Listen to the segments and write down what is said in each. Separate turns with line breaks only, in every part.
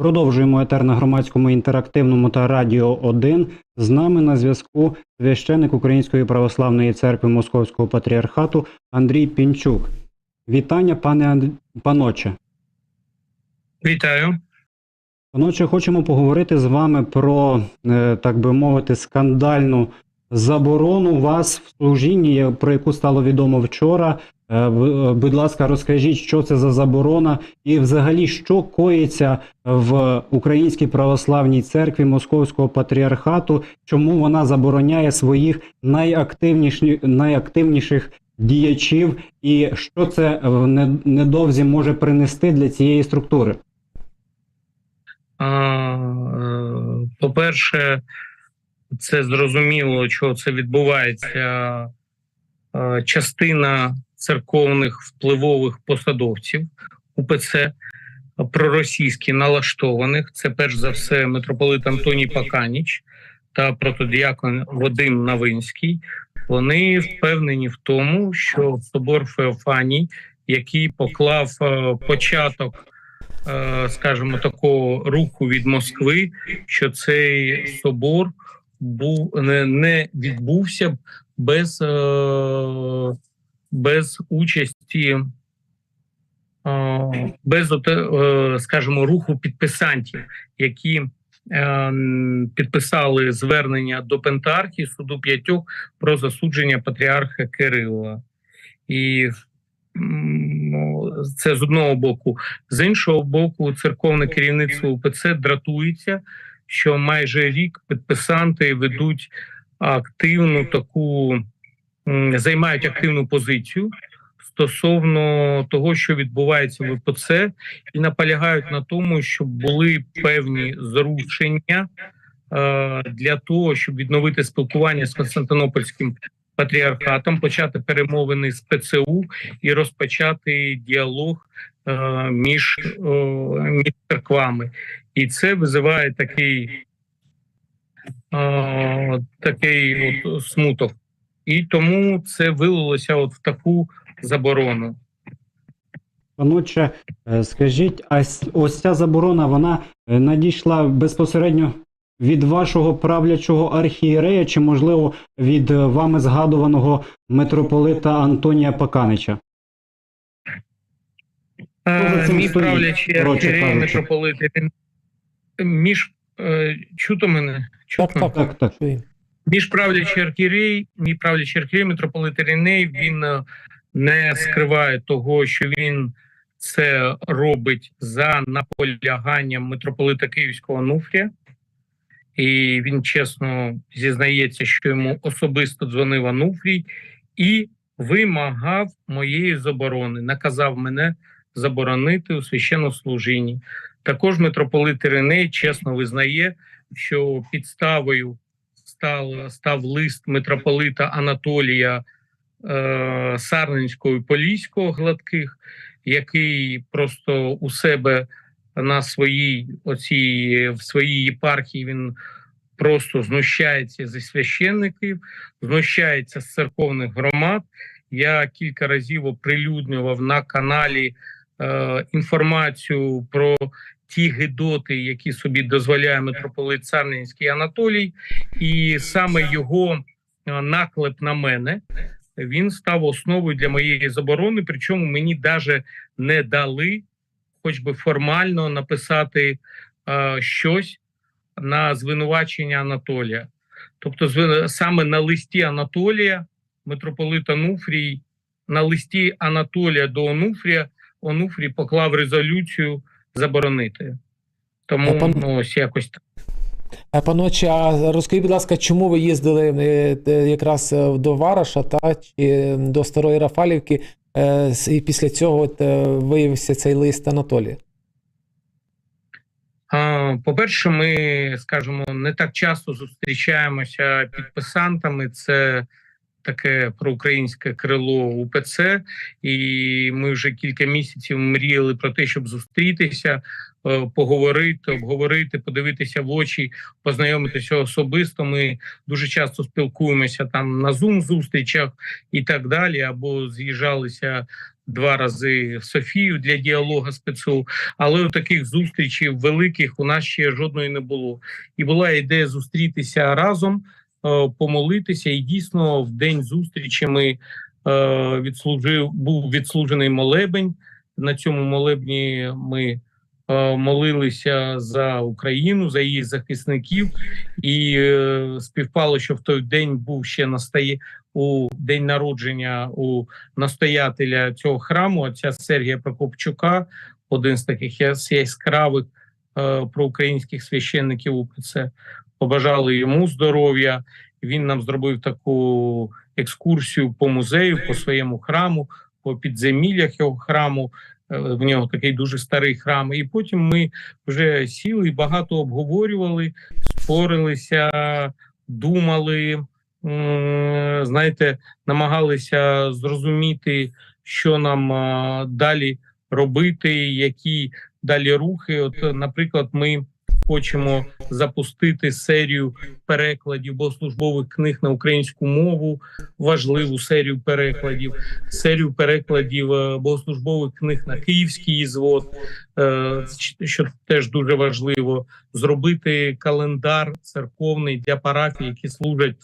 Продовжуємо етер на громадському інтерактивному та радіо 1. З нами на зв'язку священник Української православної церкви Московського патріархату Андрій Пінчук. Вітання, пане Анд... паноче.
Вітаю.
Паноче, хочемо поговорити з вами про, е, так би мовити, скандальну заборону вас в служінні, про яку стало відомо вчора. Е, е, Будь ласка, розкажіть, що це за заборона, і взагалі що коїться в Українській православній церкві Московського патріархату, чому вона забороняє своїх найактивніші, найактивніших діячів, і що це е, недовзі може принести для цієї структури?
По-перше, це зрозуміло, що це відбувається е, частина церковних впливових посадовців УПЦ проросійськи налаштованих. Це перш за все митрополит Антоній Паканіч та протодіакон Вадим Навинський. Вони впевнені в тому, що собор Феофаній, який поклав е, початок е, скажімо, такого руху від Москви, що цей собор був не, не відбувся б без, е, без участі. е, Без е, скажімо, руху підписантів, які е, підписали звернення до Пентархії суду п'ятьох про засудження патріарха Кирила, і ну, це з одного боку. З іншого боку, церковне керівництво УПЦ дратується, що майже рік підписанти ведуть активну таку, займають активну позицію стосовно того, що відбувається в УПЦ, і наполягають на тому, щоб були певні зрушення е, для того, щоб відновити спілкування з Константинопольським патріархатом, почати перемовини з ПЦУ і розпочати діалог е, між, е, між церквами. І це визиває такий, е, такий от смуток. І тому це вилилося от в таку заборону.
Паноче, е, скажіть, а ось ця заборона вона е, надійшла безпосередньо від вашого правлячого архієрея, чи, можливо, від е, вами згадуваного митрополита Антонія Паканича?
Мій правлячий архієрей митрополит він між е, чуто мене чутно?
так,
Так, так.
Між правлячий архієрей, мій правлячий архієрей, митрополит Іриней, він е, не скриває того, що він це робить за наполяганням митрополита Київського Ануфрія. І він чесно зізнається, що йому особисто дзвонив Ануфрій і вимагав моєї заборони, наказав мене заборонити у священнослужінні. Також митрополит Іриней чесно визнає, що підставою став, став лист митрополита Анатолія е, Сарненського і Поліського гладких, який просто у себе на своїй оцій в своїй єпархії він просто знущається зі священників, знущається з церковних громад. Я кілька разів оприлюднював на каналі е, інформацію про ті гидоти, які собі дозволяє митрополит Сарненський Анатолій, і саме його е, наклеп на мене він став основою для моєї заборони. Причому мені навіть не дали, хоч би формально написати е, щось на звинувачення Анатолія. Тобто, саме на листі Анатолія, митрополит Онуфрій, на листі Анатолія до Онуфрія, Онуфрій поклав резолюцію заборонити. Тому
пан-
ну, ось якось так.
А паноче, а розкажіть, будь ласка, чому ви їздили е, е, якраз е, до Вараша та чи до Старої Рафалівки, е, і після цього от, е, виявився цей лист Анатолія?
По-перше, ми скажімо, не так часто зустрічаємося підписантами. Це таке проукраїнське крило УПЦ, і ми вже кілька місяців мріяли про те, щоб зустрітися, е, поговорити, обговорити, подивитися в очі, познайомитися особисто. Ми дуже часто спілкуємося там на Zoom зустрічах і так далі, або з'їжджалися два рази в Софію для діалогу з ПЦУ. Але таких зустрічей великих у нас ще жодної не було. І була ідея зустрітися разом, помолитися. І дійсно, в день зустрічі ми е, відслужив був відслужений молебень. На цьому молебні ми е, молилися за Україну, за її захисників, і е, співпало, що в той день був ще настає у день народження у настоятеля цього храму, отця Сергія Прокопчука, один з таких яс- яскравих е, проукраїнських священників УПЦ. Побажали йому здоров'я. Він нам зробив таку екскурсію по музею, по своєму храму, по підземіллях його храму. Е, В нього такий дуже старий храм. І потім ми вже сіли і багато обговорювали, спорилися, думали. Знаєте, намагалися зрозуміти, що нам далі робити, які далі рухи. От, наприклад, ми хочемо запустити серію перекладів богослужбових книг на українську мову, важливу серію перекладів, серію перекладів е, богослужбових книг на київський звод, е, що теж дуже важливо, зробити календар церковний для парафій, які служать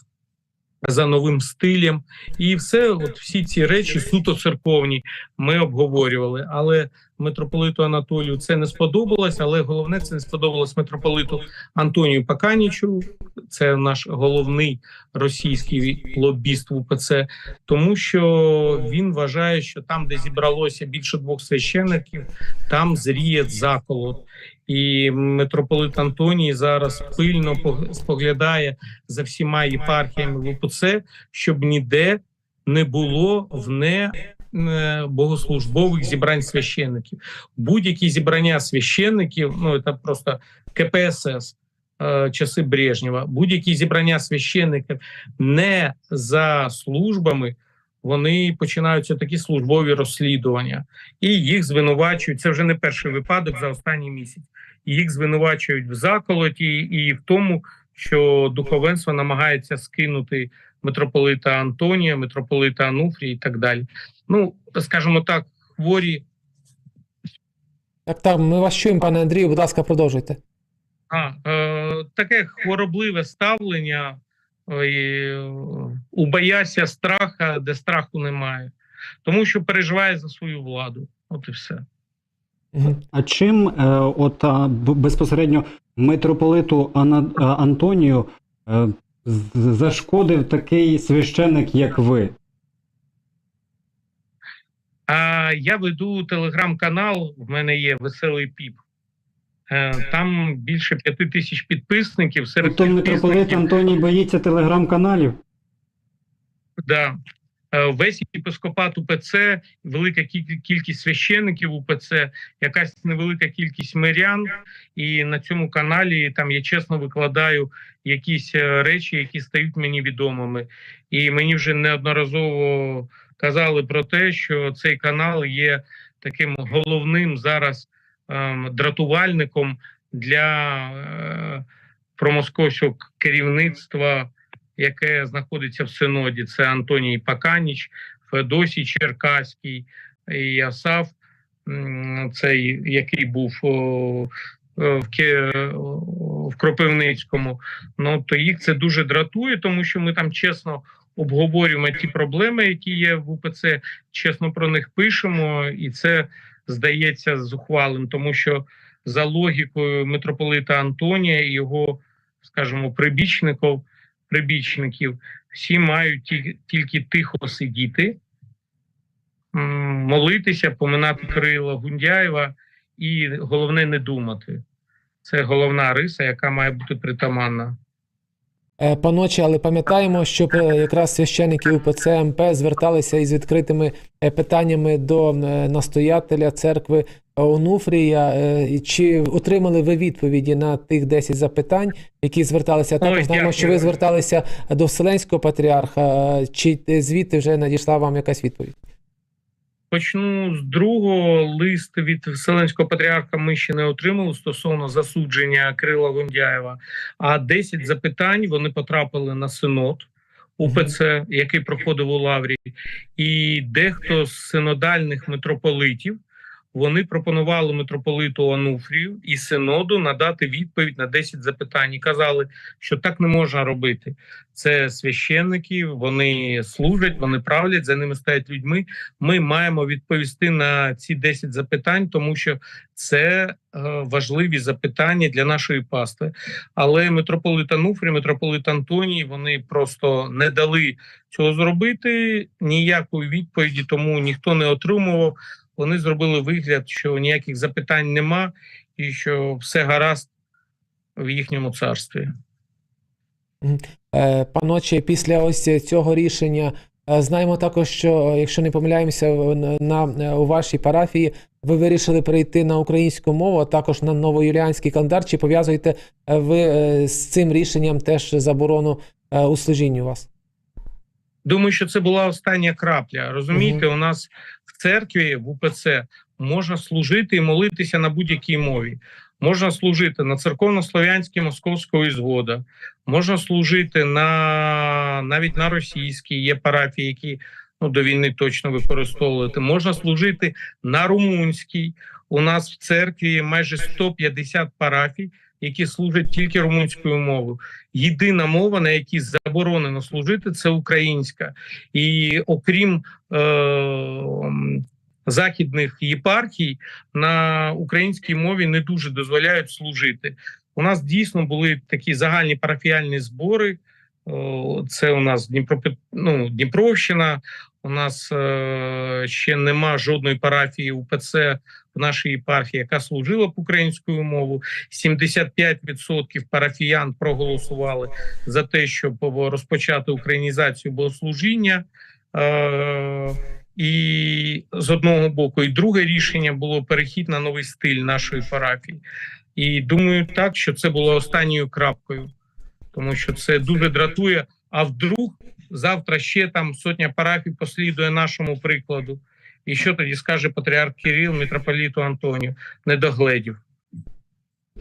за новим стилем, і все, от всі ці речі суто церковні ми обговорювали. Але митрополиту Анатолію це не сподобалось. Але головне це не сподобалось митрополиту Антонію Паканічу. Це наш головний російський лобіст в УПЦ, тому що він вважає, що там, де зібралося більше двох священиків, там зріє заколот. І митрополит Антоній зараз пильно пог- споглядає за всіма єпархіями в УПЦ, щоб ніде не було вне е, богослужбових зібрань священників. Будь-які зібрання священників, ну це просто КПСС. е, Часи Брежнєва, будь-які зібрання священників не за службами, вони починаються такі службові розслідування, і їх звинувачують. Це вже не перший випадок за останній місяць. Їх звинувачують в заколоті і в тому, що духовенство намагається скинути митрополита Антонія, митрополита Ануфрія і так далі. Ну, скажімо так, хворі.
Так, так, ми вас чуємо, пане Андрію, будь ласка, продовжуйте.
А, е, таке хворобливе ставлення е, е, у бояся страха, де страху немає, тому що переживає за свою владу. От і все.
А чим е, от безпосередньо митрополиту а, Антонію е, зашкодив такий священник, як ви?
А я веду телеграм-канал. В мене є веселий піп. Е, Там більше п'яти тисяч підписників. Серед
Тобто митрополит Антоній боїться телеграм-каналів?
Да. Е, Весь єпископат УПЦ, велика кіль- кількість священників УПЦ, якась невелика кількість мирян. І на цьому каналі там я чесно викладаю якісь е, речі, які стають мені відомими. І мені вже неодноразово казали про те, що цей канал є таким головним зараз дратувальником для е, промосковського керівництва яке знаходиться в синоді. Це Антоній Паканіч, Федосій Черкаський і Асаф, цей який був е, в Кропивницькому. Ну то їх це дуже дратує, тому що ми там чесно обговорюємо ті проблеми, які є в УПЦ, чесно про них пишемо, і це здається зухвалим, тому що за логікою митрополита Антонія і його, скажімо, прибічників прибічників, всі мають ті- тільки тихо сидіти, молитися, поминати Кирила Гундяєва і головне не думати. Це головна риса, яка має бути притаманна.
Е, Паночі, але пам'ятаємо, що е, якраз священники УПЦ МП зверталися із відкритими е, питаннями до настоятеля церкви Онуфрія. Чи отримали ви відповіді на тих 10 запитань, які зверталися? Також
Ой,
знаємо, що ви зверталися до Вселенського патріарха. Чи звідти вже надійшла вам якась відповідь?
Почну з другого лист від Вселенського патріарха ми ще не отримали стосовно засудження Крила Гундяєва. А 10 запитань вони потрапили на синод УПЦ, який проходив у Лаврі, і дехто з синодальних митрополитів. Вони пропонували митрополиту Ануфрію і синоду надати відповідь на 10 запитань. І казали, що так не можна робити. Це священники, вони служать, вони правлять, за ними стоять людьми ми маємо відповісти на ці 10 запитань, тому що це е, важливі запитання для нашої пастви. Але митрополит Ануфрій, митрополит Антоній, вони просто не дали цього зробити. Ніякої відповіді тому ніхто не отримував. Вони зробили вигляд, що ніяких запитань нема, і що все гаразд в їхньому царстві.
Е, Паночі, після ось цього рішення е, знаємо також, що е, якщо не помиляємося, на, у вашій парафії ви вирішили перейти на українську мову, а також на новоюліанський календар. Чи пов'язуєте ви з цим рішенням теж заборону у служінні у вас?
Думаю, що це була остання крапля. Розумієте, у нас церкві в УПЦ можна служити і молитися на будь-якій мові. Можна служити на церковно-слов'янській московської згода, можна служити на навіть на російській. Є парафії, які ну до війни точно використовувати. Можна служити на румунській. У нас в церкві майже 150 парафій, які служать тільки румунською мовою. Єдина мова, на якій заборонено служити, це українська. І окрім е, західних єпархій, на українській мові не дуже дозволяють служити. У нас дійсно були такі загальні парафіальні збори. Це у нас Дніпро, ну, Дніпровщина. У нас е, ще нема жодної парафії УПЦ в нашій єпархії, яка служила б українською мовою. 75% парафіян проголосували за те, щоб розпочати українізацію богослужіння. Е, і з одного боку, і друге рішення було перехід на новий стиль нашої парафії. І думаю, так що це було останньою крапкою, тому що це дуже дратує. А вдруг завтра ще там сотня парафій послідує нашому прикладу. І що тоді скаже патріарх Кирил, митрополіту Антонію, недогледів.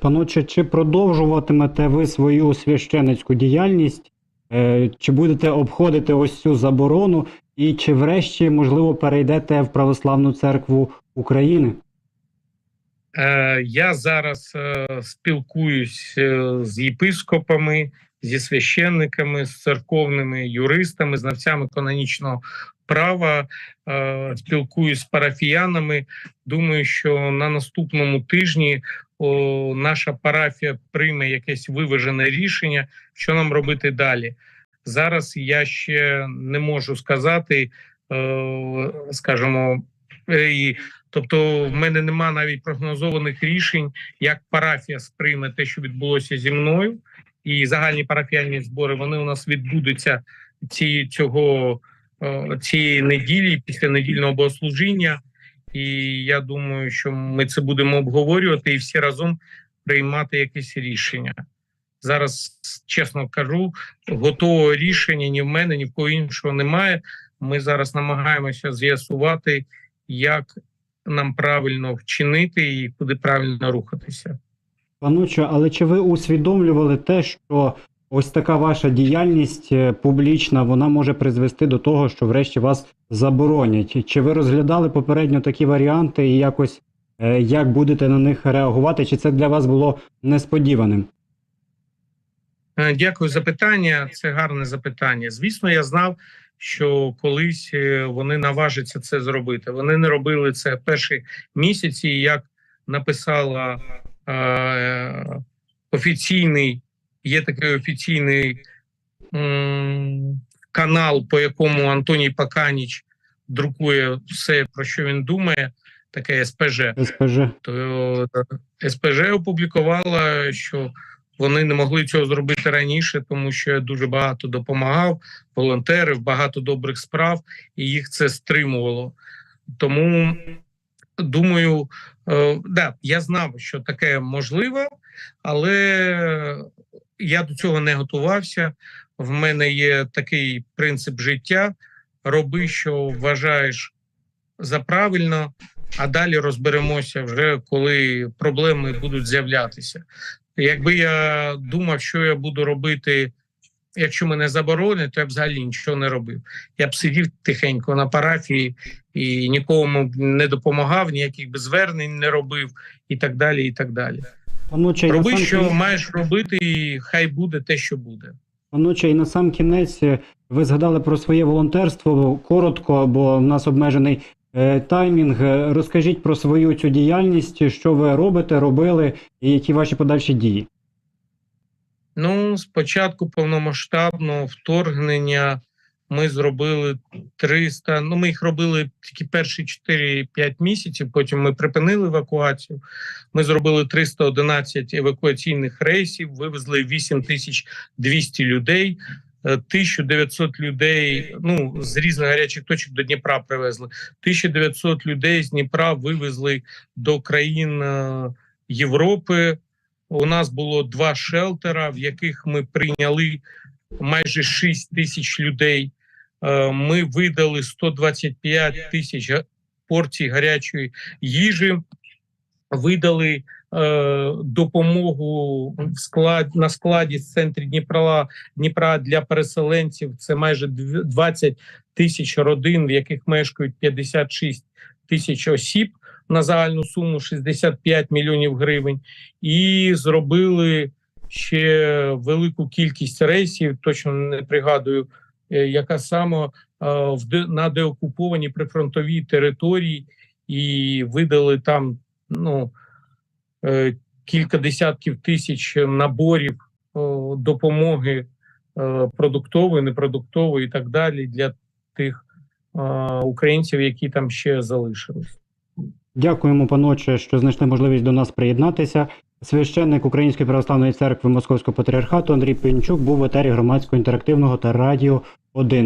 Паноче, чи продовжуватимете ви свою священицьку діяльність, Е, чи будете обходити ось цю заборону, і чи врешті, можливо, перейдете в Православну церкву України?
Е, я зараз е, спілкуюсь з єпископами, зі священниками, з церковними юристами, знавцями канонічного права, е, спілкуюсь з парафіянами. Думаю, що на наступному тижні о, наша парафія прийме якесь виважене рішення, що нам робити далі. Зараз я ще не можу сказати, е, скажімо, е, і Тобто, в мене нема навіть прогнозованих рішень, як парафія сприйме те, що відбулося зі мною, і загальні парафіальні збори вони у нас відбудуться ці цього е, цієї неділі після недільного богослужіння. І я думаю, що ми це будемо обговорювати і всі разом приймати якесь рішення. Зараз чесно кажу, готового рішення ні в мене, ні в кого іншого немає. Ми зараз намагаємося з'ясувати, як нам правильно вчинити і куди правильно рухатися.
Паноче, але чи ви усвідомлювали те, що ось така ваша діяльність е, публічна, вона може призвести до того, що врешті вас заборонять? Чи ви розглядали попередньо такі варіанти і якось е, як будете на них реагувати? Чи це для вас було несподіваним?
Е, Дякую за питання. Це гарне запитання. Звісно, я знав, що колись вони наважаться це зробити. Вони не робили це перші місяці, як написала е, офіційний, є такий офіційний м, канал, по якому Антоній Паканіч друкує все, про що він думає, таке СПЖ
СПЖ?
то е, СПЖ опублікувала, що Вони не могли цього зробити раніше, тому що я дуже багато допомагав, волонтерів, багато добрих справ, і їх це стримувало. Тому думаю, е, да, я знав, що таке можливо, але я до цього не готувався. В мене є такий принцип життя: роби, що вважаєш за правильно, а далі розберемося вже коли проблеми будуть з'являтися. Якби я думав, що я буду робити, якщо мене заборонять, то я б взагалі нічого не робив. Я б сидів тихенько на парафії і нікому не допомагав, ніяких би звернень не робив, і так далі. І так далі.
Паноче,
Роби,
сам
що маєш робити, і хай буде те, що буде.
Паноче, і на сам кінець е, ви згадали про своє волонтерство коротко, бо в нас обмежений е, таймінг. Е, Розкажіть про свою цю діяльність, що ви робите, робили, і які ваші подальші дії.
Ну, спочатку повномасштабного вторгнення ми зробили 300, ну ми їх робили тільки перші 4-5 місяців, потім ми припинили евакуацію. Ми зробили 311 евакуаційних рейсів, вивезли 8200 людей. е, 1900 людей ну з різних гарячих точок до Дніпра привезли. 1900 людей з Дніпра вивезли до країн е, Європи. У нас було два шелтера, в яких ми прийняли майже 6 тисяч людей. Е, Ми видали 125 тисяч порцій гарячої їжі, видали е, допомогу в склад на складі з центрі Дніпра Дніпра для переселенців. Це майже дв- 20 тисяч родин, в яких мешкають 56 тисяч осіб на загальну суму 65 мільйонів гривень, і зробили ще велику кількість рейсів. Точно не пригадую, е, яка саме е, на деокупованій прифронтовій території, і видали там ну е, кілька десятків тисяч наборів допомоги продуктової, непродуктової і так далі для тих українців, які там ще залишились.
Дякуємо, паноче, що знайшли можливість до нас приєднатися. Священник Української православної церкви Московського патріархату Андрій Пінчук був в етері громадського інтерактивного та радіо 1.